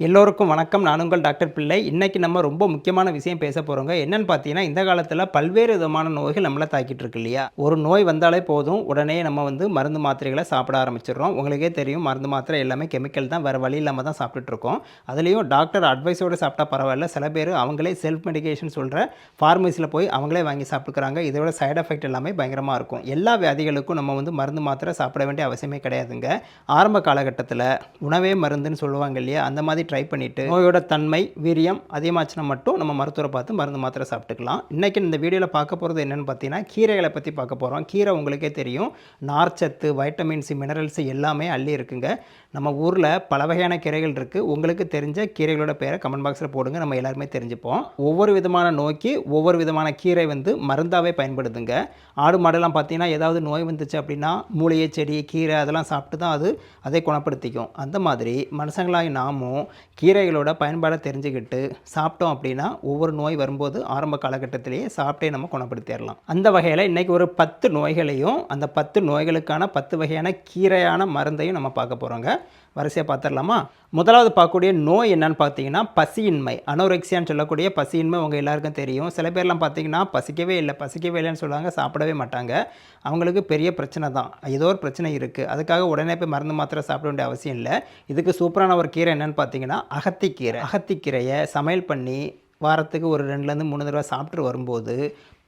எல்லோருக்கும் வணக்கம். நான் உங்கள் டாக்டர் பிள்ளை. இன்றைக்கி நம்ம ரொம்ப முக்கியமான விஷயம் பேச போகிறோங்க என்னென்னு பார்த்தீங்கன்னா இந்த காலத்தில் பல்வேறு விதமான நோய்கள் நம்மளை தாக்கிட்டு இருக்கு இல்லையா? ஒரு நோய் வந்தாலே போதும். உடனே நம்ம வந்து மருந்து மாத்திரைகளை சாப்பிட ஆரம்பிச்சிடுறோம். உங்களுக்கே தெரியும் மருந்து மாத்திரை எல்லாமே கெமிக்கல் தான். வேறு வழி இல்லாமல் தான் சாப்பிட்டுட்ருக்கோம் அதுலேயும் டாக்டர் அட்வைஸோடு சாப்பிட்டா பரவாயில்ல. சில பேர் அவங்களே செல்ஃப் மெடிகேஷன் சொல்கிற ஃபார்மசியில் போய் அவங்களே வாங்கி சாப்பிட்டுக்கிறாங்க. இதோட சைடு எஃபெக்ட் எல்லாமே பயங்கரமாக இருக்கும். எல்லா வியாதிகளுக்கும் நம்ம வந்து மருந்து மாத்திரை சாப்பிட வேண்டிய அவசியமே கிடையாதுங்க. ஆரம்ப காலகட்டத்தில் உணவே மருந்துன்னு சொல்லுவாங்க இல்லையா? அந்த மாதிரி ட்ரை பண்ணிவிட்டு நோயோட தன்மை வீரியம் அதிகமாச்சுன்னா மட்டும் நம்ம மருத்துவரை பார்த்து மருந்து மாத்திரை சாப்பிட்டுக்கலாம். இன்றைக்கி இந்த வீடியோவில் பார்க்க போகிறது என்னென்னு பார்த்தீங்கன்னா கீரைகளை பற்றி பார்க்க போகிறோம் கீரை உங்களுக்கே தெரியும். நார்ச்சத்து வைட்டமின்ஸ் மினரல்ஸ் எல்லாமே அள்ளி இருக்குங்க. நம்ம ஊரில் பல வகையான கீரைகள் இருக்குது உங்களுக்கு தெரிஞ்ச கீரைகளோட பேரை கமெண்ட் பாக்ஸில் போடுங்க. நம்ம எல்லாருமே தெரிஞ்சுப்போம். ஒவ்வொரு விதமான நோய்க்கு ஒவ்வொரு விதமான கீரை வந்து மருந்தாகவே பயன்படுதுங்க. ஆடு மாடெல்லாம் பார்த்தீங்கன்னா ஏதாவது நோய் வந்துச்சு அப்படின்னா மூலிகை செடி கீரை அதெல்லாம் சாப்பிட்டு தான் அது அதை குணப்படுத்திக்கும். அந்த மாதிரி மனுஷங்களாகி நாமும் கீரைகளோட பயன்பாடை தெரிஞ்சுக்கிட்டு சாப்பிட்டோம் அப்படின்னா ஒவ்வொரு நோய் வரும்போது ஆரம்ப காலகட்டத்திலேயே சாப்பிட்டே நம்ம குணப்படுத்திடலாம். அந்த வகையில் இன்றைக்கி ஒரு பத்து நோய்களையும் அந்த பத்து நோய்களுக்கான பத்து வகையான கீரையான மருந்தையும் நம்ம பார்க்க போகிறோங்க வரிசையாக பார்த்துடலாமா முதலாவது பார்க்கக்கூடிய நோய் என்னன்னு பார்த்தீங்கன்னா பசியின்மை. அனோரெக்சியான்னு சொல்லக்கூடிய பசியின்மை உங்கள் எல்லாருக்கும் தெரியும். சில பேர்லாம் பார்த்தீங்கன்னா பசிக்கவே இல்லை பசிக்கவே இல்லைன்னு சொல்லுவாங்க சாப்பிடவே மாட்டாங்க. அவங்களுக்கு பெரிய பிரச்சனை தான். ஏதோ ஒரு பிரச்சனை இருக்குது அதுக்காக உடனே போய் மருந்து மாத்திரை சாப்பிட வேண்டிய அவசியம் இல்லை. இதுக்கு சூப்பரான ஒரு கீரை என்னென்னு பார்த்தீங்கன்னா அகத்திக்கீரை. அகத்திக்கீரையை சமையல் பண்ணி வாரத்துக்கு ஒரு ரெண்டுலேருந்து மூணு தடவை சாப்பிட்டு வரும்போது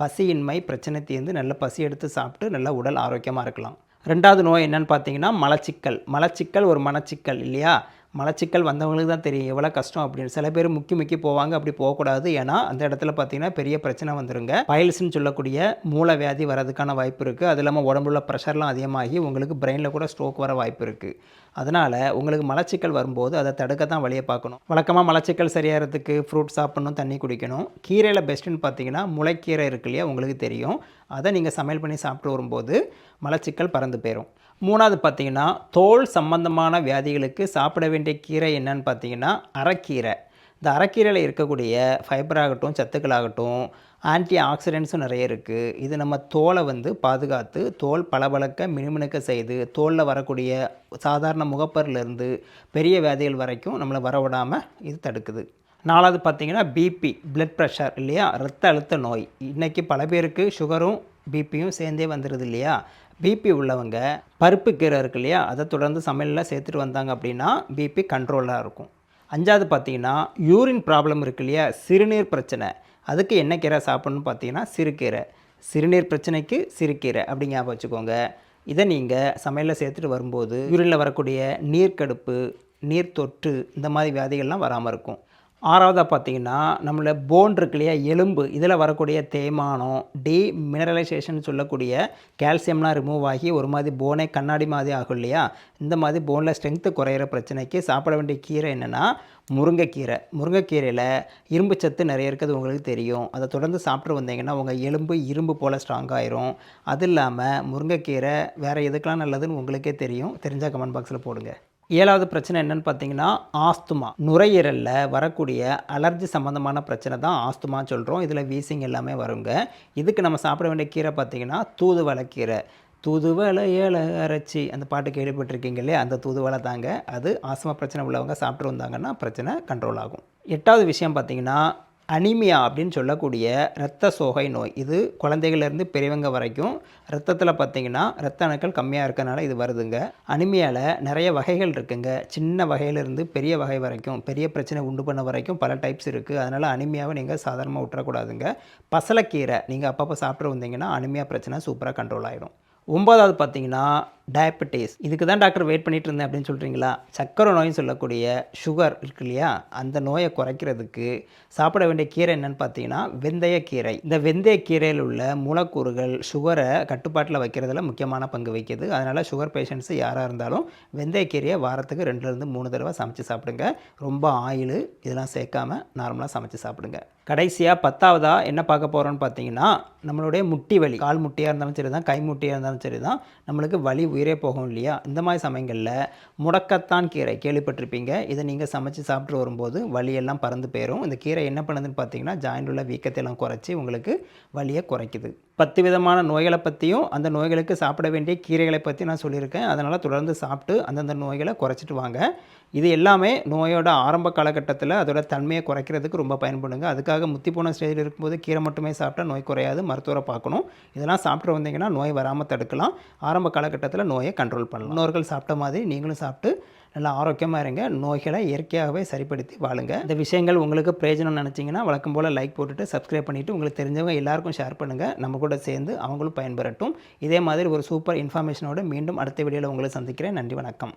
பசியின்மை பிரச்சனை தீர்ந்து நல்ல பசி எடுத்து சாப்பிட்டு நல்ல உடல் ஆரோக்கியமாக இருக்கலாம். ரெண்டாவது நோய் என்னன்னு பார்த்தீங்கன்னா மலச்சிக்கல். மலச்சிக்கல் ஒரு மனச்சிக்கல் இல்லையா? மலச்சிக்கல் வந்தவங்களுக்கு தான் தெரியும் எவ்வளோ கஷ்டம் அப்படின்னு. சில பேர் முக்கி முக்கி போவாங்க அப்படி போகக்கூடாது. ஏன்னா அந்த இடத்துல பார்த்தீங்கன்னா பெரிய பிரச்சனை வந்துருங்க. பைல்ஸ்னு சொல்லக்கூடிய மூளை வியாதி வரதுக்கான வாய்ப்பு இருக்குது அது இல்லாமல் உடம்புல ப்ரெஷர்லாம் அதிகமாகி உங்களுக்கு பிரெயினில் கூட ஸ்ட்ரோக் வர வாய்ப்பு இருக்குது அதனால் உங்களுக்கு மலச்சிக்கல் வரும்போது அதை தடுக்க தான் வழியை பார்க்கணும். வழக்கமாக மலச்சிக்கல் சரியாகிறதுக்கு ஃப்ரூட் சாப்பிடணும் தண்ணி குடிக்கணும். கீரையில் பெஸ்ட்டுன்னு பார்த்தீங்கன்னா முளைக்கீரை இருக்கு இல்லையா உங்களுக்கு தெரியும். அதை நீங்கள் சமையல் பண்ணி சாப்பிட்டு வரும்போது மலச்சிக்கல் பறந்து போயிடும் மூணாவது பார்த்தீங்கன்னா தோல் சம்பந்தமான வியாதிகளுக்கு சாப்பிட வேண்டிய கீரை என்னன்னு பார்த்தீங்கன்னா அரைக்கீரை. இந்த அரைக்கீரையில் இருக்கக்கூடிய ஃபைபர் ஆகட்டும் சத்துக்கள் ஆகட்டும் ஆன்டி ஆக்சிடென்ட்ஸும் நிறைய இருக்குது இது நம்ம தோலை வந்து பாதுகாத்து தோல் பளபளக்க மினுமினுக்க செய்து தோலில் வரக்கூடிய சாதாரண முகப்பரிலிருந்து பெரிய வியாதிகள் வரைக்கும் நம்மளை வரவிடாமல் இது தடுக்குது. நாலாவது பார்த்தீங்கன்னா பிபி பிளட் ப்ரெஷர் இல்லையா? ரத்த அழுத்த நோய். இன்றைக்கி பல பேருக்கு சுகரும் பிபியும் சேர்ந்தே வந்துடுது இல்லையா? பிபி உள்ளவங்க பருப்பு கீரை இருக்கு இல்லையா அதை தொடர்ந்து சமையலில் சேர்த்துட்டு வந்தாங்க அப்படின்னா பிபி கண்ட்ரோலாக இருக்கும். அஞ்சாவது பார்த்தீங்கன்னா யூரின் ப்ராப்ளம் இருக்கு இல்லையா சிறுநீர் பிரச்சனை. அதுக்கு என்ன கீரை சாப்பிட்ணுன்னு பார்த்தீங்கன்னா சிறுகீரை சிறுநீர் பிரச்சனைக்கு சிறுகீரை அப்படி ஞாபகம் வச்சுக்கோங்க. இதை நீங்கள் சமையலில் சேர்த்துட்டு வரும்போது யூரினில் வரக்கூடிய நீர்க்கடுப்பு நீர் தொற்று இந்த மாதிரி வியாதிகள்லாம் வராமல் இருக்கும். ஆறாவதாக பார்த்தீங்கன்னா நம்மள போன் இருக்கு இல்லையா எலும்பு இதில் வரக்கூடிய தேய்மானம் டி மினரலைசேஷன் சொல்லக்கூடிய கால்சியம்லாம் ரிமூவ் ஆகி ஒரு மாதிரி போனே கண்ணாடி மாதிரி ஆகும் இல்லையா இந்த மாதிரி போனில் ஸ்ட்ரென்த்து குறையிற பிரச்சனைக்கு சாப்பிட வேண்டிய கீரை என்னென்னா முருங்கைக்கீரை. முருங்கைக்கீரையில் இரும்பு சத்து நிறைய இருக்கிறது உங்களுக்கு தெரியும். அதை தொடர்ந்து சாப்பிட்டு வந்தீங்கன்னா உங்கள் எலும்பு இரும்பு போல் ஸ்ட்ராங் ஆயிரும். அது இல்லாமல் முருங்கைக்கீரை வேறு எதுக்கெலாம் நல்லதுன்னு உங்களுக்கே தெரியும். தெரிஞ்சால் கமெண்ட் பாக்ஸில் போடுங்க. ஏழாவது பிரச்சனை என்னன்னு பார்த்தீங்கன்னா ஆஸ்துமா. நுரையீரலில் வரக்கூடிய அலர்ஜி சம்மந்தமான பிரச்சனை தான் ஆஸ்துமான்னு சொல்கிறோம் இதில் வீசிங் எல்லாமே வருங்க. இதுக்கு நம்ம சாப்பிட வேண்டிய கீரை பார்த்தீங்கன்னா தூதுவளை கீரை. தூதுவளை ஏல அரைச்சி அந்த பாட்டு கேள்விப்பட்டிருக்கீங்க இல்லையா? அந்த தூதுவளை தாங்க. அது ஆஸ்துமா பிரச்சனை உள்ளவங்க சாப்பிட்டு வந்தாங்கன்னா பிரச்சனை கண்ட்ரோல் ஆகும். எட்டாவது விஷயம் பார்த்தீங்கன்னா அனிமியா அப்படின்னு சொல்லக்கூடிய இரத்த சோகை நோய். இது குழந்தைகள்லேருந்து பெரியவங்க வரைக்கும் ரத்தத்தில் பார்த்தீங்கன்னா ரத்த அணுக்கள் கம்மியாக இருக்கனால இது வருதுங்க. அனிமியாவில் நிறைய வகைகள் இருக்குங்க. சின்ன வகையிலிருந்து பெரிய வகை வரைக்கும் பெரிய பிரச்சனை உண்டு பண்ண வரைக்கும் பல டைப்ஸ் இருக்குது அதனால் அனிமியாவை நீங்கள் சாதாரணமாக விட்டுறக்கூடாதுங்க. பசலக்கீரை நீங்கள் அப்பப்போ சாப்பிட்டு வந்தீங்கன்னா அனிமியா பிரச்சனை சூப்பராக கண்ட்ரோல் ஆகிடும் ஒன்பதாவது பார்த்தீங்கன்னா டயபெட்டிஸ் இதுக்கு தான் டாக்டர் வெயிட் பண்ணிட்டு இருந்தேன் அப்படின்னு சொல்கிறீங்களா சக்கரை நோய்னு சொல்லக்கூடிய சுகர் இருக்கு இல்லையா? அந்த நோயை குறைக்கிறதுக்கு சாப்பிட வேண்டிய கீரை என்னன்னு பார்த்தீங்கன்னா வெந்தயக்கீரை இந்த வெந்தயக்கீரையில் உள்ள மூலக்கூறுகள் சுகரை கட்டுப்பாட்டில் வைக்கிறதுல முக்கியமான பங்கு வகிக்குது. அதனால் சுகர் பேஷண்ட்ஸு யாராக இருந்தாலும் வெந்தயக்கீரையை வாரத்துக்கு ரெண்டுலேருந்து மூணு தடவை சமைச்சு சாப்பிடுங்க. ரொம்ப ஆயில் இதெல்லாம் சேர்க்காம நார்மலாக சமைச்சு சாப்பிடுங்க. கடைசியாக பத்தாவதாக என்ன பார்க்க போகிறோன்னு பார்த்தீங்கன்னா நம்மளுடைய முட்டி வலி. கால் முட்டியாக இருந்தாலும் சரி தான் கை முட்டியாக இருந்தாலும் சரி தான் நம்மளுக்கு வலி உயிரே போகும் இல்லையா? இந்த மாதிரி சமயங்களில் முடக்கத்தான் கீரை. கேள்விப்பட்டிருப்பீங்க. இதை நீங்கள் சமைச்சு சாப்பிட்டு வரும்போது வலியெல்லாம் பறந்து போயிடும் இந்த கீரை என்ன பண்ணுதுன்னு பார்த்தீங்கன்னா ஜாயிண்ட் உள்ள வீக்கத்தை எல்லாம் குறைச்சி உங்களுக்கு வலியை குறைக்குது. பத்து விதமான நோய்களை பற்றியும் அந்த நோய்களுக்கு சாப்பிட வேண்டிய கீரைகளை பற்றி நான் சொல்லியிருக்கேன். அதனால் தொடர்ந்து சாப்பிட்டு அந்தந்த நோய்களை குறைச்சிட்டு வாங்க. இது எல்லாமே நோயோட ஆரம்ப காலகட்டத்தில் அதோட தன்மையை குறைக்கிறதுக்கு ரொம்ப பயன்படுங்க. அதுக்காக முத்தி போன ஸ்டேஜில் இருக்கும்போது கீரை மட்டுமே சாப்பிட்டா நோய் குறையாது. மருத்துவரை பார்க்கணும். இதெல்லாம் சாப்பிட்டு வந்தீங்கன்னா நோய் வராமல் தடுக்கலாம். ஆரம்ப காலகட்டத்தில் நோயை கண்ட்ரோல் பண்ணலாம். முன்னோர்கள் சாப்பிட்ட மாதிரி நீங்களும் சாப்பிட்டு நல்லா ஆரோக்கியமாக இருங்க. நோய்களை இயற்கையாகவே சரிப்படுத்தி வாழுங்க. இந்த விஷயங்கள் உங்களுக்கு பிரயோஜனம் நினச்சிங்கன்னா வழக்கம் போல் லைக் போட்டுட்டு சப்ஸ்கிரைப் பண்ணிவிட்டு உங்களுக்கு தெரிஞ்சவங்க எல்லாருக்கும் ஷேர் பண்ணுங்கள் நம்ம கூட சேர்ந்து அவங்களும் பயன்பெறட்டும். இதே மாதிரி ஒரு சூப்பர் இன்ஃபர்மேஷனோடு மீண்டும் அடுத்த வீடியோவில் உங்களை சந்திக்கிறேன். நன்றி வணக்கம்.